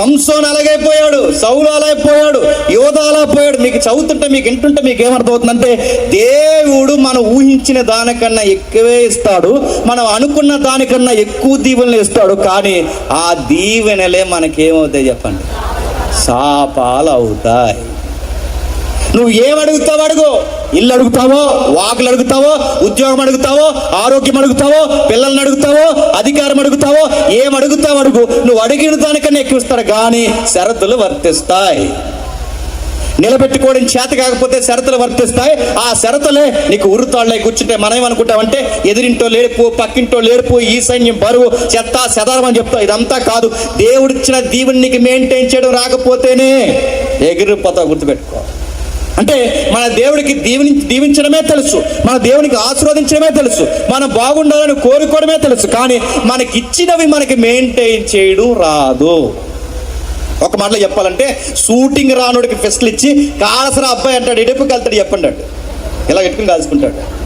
సంసోన్ అలాగైపోయాడు సౌలు అలాగైపోయాడు యోధ అలా పోయాడు. మీకు చదువుతుంటే మీకు వింటుంటే మీకు ఏమర్థమవుతుందంటే దేవుడు మనం ఊహించిన దానికన్నా ఎక్కువే ఇస్తాడు మనం అనుకున్న దానికన్నా ఎక్కువ దీవెనలు ఇస్తాడు కానీ ఆ దీవెనలే మనకేమవుతాయి చెప్పండి? శాపాలు అవుతాయి నువ్వు ఏమడుగుతావు అడుగో అడుగు. ఇల్లు అడుగుతావో వాకులు అడుగుతావో ఉద్యోగం అడుగుతావో ఆరోగ్యం అడుగుతావో పిల్లల్ని అడుగుతావో అధికారం అడుగుతావో ఏం అడుగుతావు అడుగు. నువ్వు అడిగిన దానికన్నా ఎక్కువ ఇస్తాడు కానీ షరతులు వర్తిస్తాయి. నిలబెట్టుకోవడం చేత కాకపోతే షరతులు వర్తిస్తాయి. ఆ షరతులే నీకు ఉరుతాళ్ళై కూర్చుంటే మనం ఏమనుకుంటామంటే ఎదిరింటో లేడిపో పక్కింటో లేడిపో ఈ సైన్యం బరువు చెత్త సెదారం అని చెప్తా ఇదంతా కాదు. దేవుడిచ్చిన దీవుని నీకు మెయింటైన్ చేయడం రాకపోతేనే ఎగిరిపోతావు గుర్తుపెట్టుకో. అంటే మన దేవుడికి దీవిని దీవించడమే తెలుసు మన దేవునికి ఆశీర్వదించడమే తెలుసు మనం బాగుండాలని కోరుకోవడమే తెలుసు కానీ మనకి ఇచ్చినవి మనకి మెయింటైన్ చేయడం రాదు. ఒక మాటలో చెప్పాలంటే షూటింగ్ రానుడికి ఫెస్ట్లు ఇచ్చి కాలసిన అబ్బాయి అంటాడు ఇడుపుకి వెళ్తాడు? చెప్పండి ఇలా పెట్టుకుని కాల్చుకుంటాడు.